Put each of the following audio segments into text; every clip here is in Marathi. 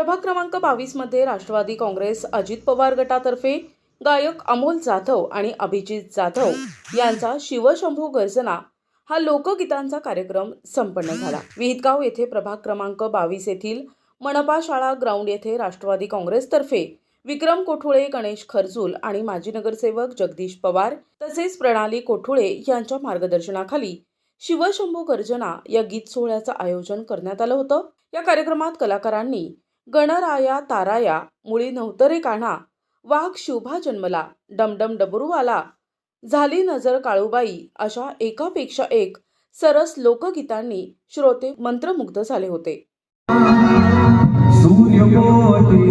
प्रभाग क्रमांक बावीसमध्ये राष्ट्रवादी काँग्रेस अजित पवार गटातर्फे गायक अमोल जाधव आणि अभिजित जाधव यांचा शिवशंभू गर्जना हा लोकगीतांचा कार्यक्रम संपन्न झाला. विहितगाव येथे प्रभाग क्रमांक बावीस येथील मनपा शाळा ग्राउंड येथे राष्ट्रवादी काँग्रेसतर्फे विक्रम कोठुळे गणेश खरजूल आणि माजी नगरसेवक जगदीश पवार तसेच प्रणाली कोठुळे यांच्या मार्गदर्शनाखाली शिवशंभू गर्जना या गीत सोहळ्याचं आयोजन करण्यात आलं होतं. या कार्यक्रमात कलाकारांनी गणराया ताराया मुळी नव्हतरे कान्हा. वाघ शुभा जन्मला डमडम डबरूवाला. झाली नजर काळूबाई अशा एकापेक्षा एक सरस लोकगीतांनी श्रोते मंत्रमुग्ध झाले होते. सूर्यकोटि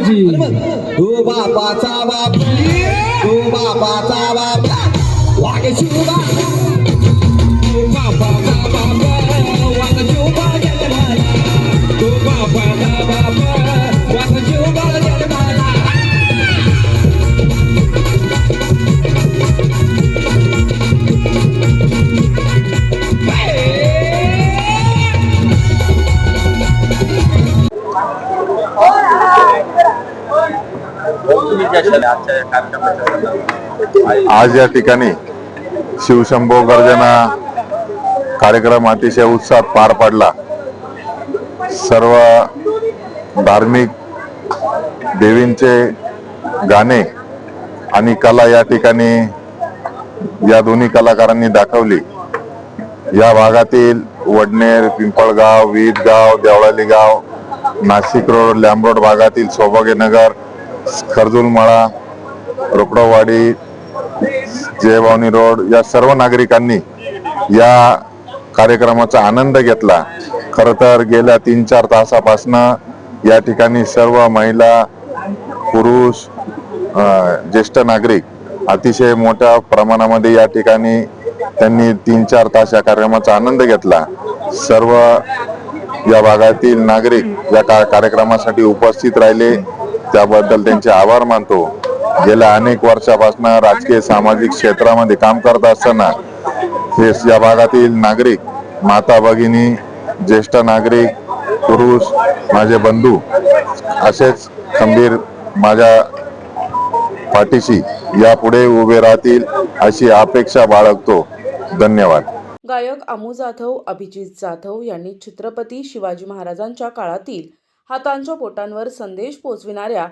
देवाची तू बापाचा बाप. तू बापाचा आज या ठिकाणी शिवशंभो गर्जना कार्यक्रम अतिशय उत्साहात पार पडला. सर्व धार्मिक देवींचे गाणे आणि कला या ठिकाणी या दोन्ही कलाकारांनी दाखवली. या भागातील वडनेर पिंपळगाव वीटगाव देवळाली गाव नाशिक रोड लॅम्बरोड भागातील सौभाग्यनगर खरजुलमळा रोकडवाडी जयभावनी रोड या सर्व नागरिकांनी या कार्यक्रमाचा आनंद घेतला. खर तर गेल्या तीन चार तासापासनं या ठिकाणी सर्व महिला पुरुष ज्येष्ठ नागरिक अतिशय मोठ्या प्रमाणामध्ये या ठिकाणी त्यांनी तीन चार तास या कार्यक्रमाचा आनंद घेतला. सर्व या भागातील नागरिक या का- कार्यक्रमासाठी उपस्थित राहिले. त्याबद्दल त्यांचे आभार मानतो. गेल्या अनेक वर्षापासून राजकीय सामाजिक क्षेत्रामध्ये काम करत असताना हे या भागातील नागरिक माता भगिनी ज्येष्ठ नागरिक पुरुष माझे बंधू असेच खंबीर माझ्या पाठीशी यापुढे उभे राहतील अशी अपेक्षा बाळगतो. धन्यवाद. गायक अमू जाधव अभिजित जाधव यांनी छत्रपती शिवाजी महाराजांच्या काळातील हातांच्या बोटांवर संदेश पोचविणाऱ्या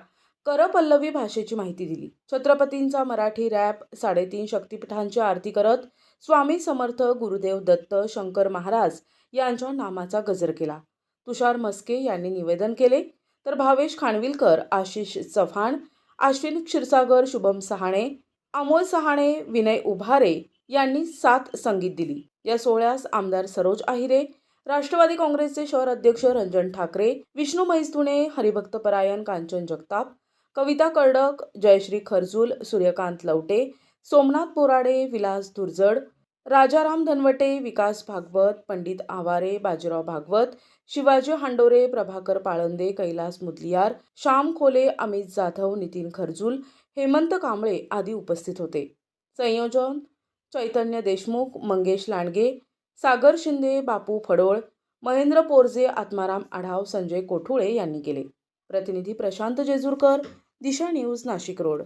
करपल्लवी भाषेची माहिती दिली. छत्रपतींचा मराठी रॅप साडेतीन शक्तिपीठांची आरती करत स्वामी समर्थ गुरुदेव दत्त शंकर महाराज यांच्या नामाचा गजर केला. तुषार मस्के यांनी निवेदन केले. तर भावेश खानविलकर आशिष चव्हाण आश्विन क्षीरसागर शुभम सहाणे अमोल सहाणे विनय उभारे यांनी सात संगीत दिली. या सोहळ्यास आमदार सरोज आहिरे राष्ट्रवादी काँग्रेसचे शहर अध्यक्ष रंजन ठाकरे विष्णू मैस्तुणे हरिभक्त परायण कांचन जगताप कविता कर्डक जयश्री खरजूल सूर्यकांत लवटे सोमनाथ बोराडे विलास दुर्जड राजाराम धनवटे विकास भागवत पंडित आवारे बाजीराव भागवत शिवाजी हांडोरे प्रभाकर पाळंदे कैलास मुदलियार श्याम खोले अमित जाधव नितीन खरजूल हेमंत कांबळे आदी उपस्थित होते. संयोजन चैतन्य देशमुख मंगेश लांडगे सागर शिंदे बापू फडोळ महेंद्र पोरजे आत्माराम आढाव संजय कोठुळे यांनी केले. प्रतिनिधी प्रशांत जेजूरकर दिशा न्यूज नाशिक रोड.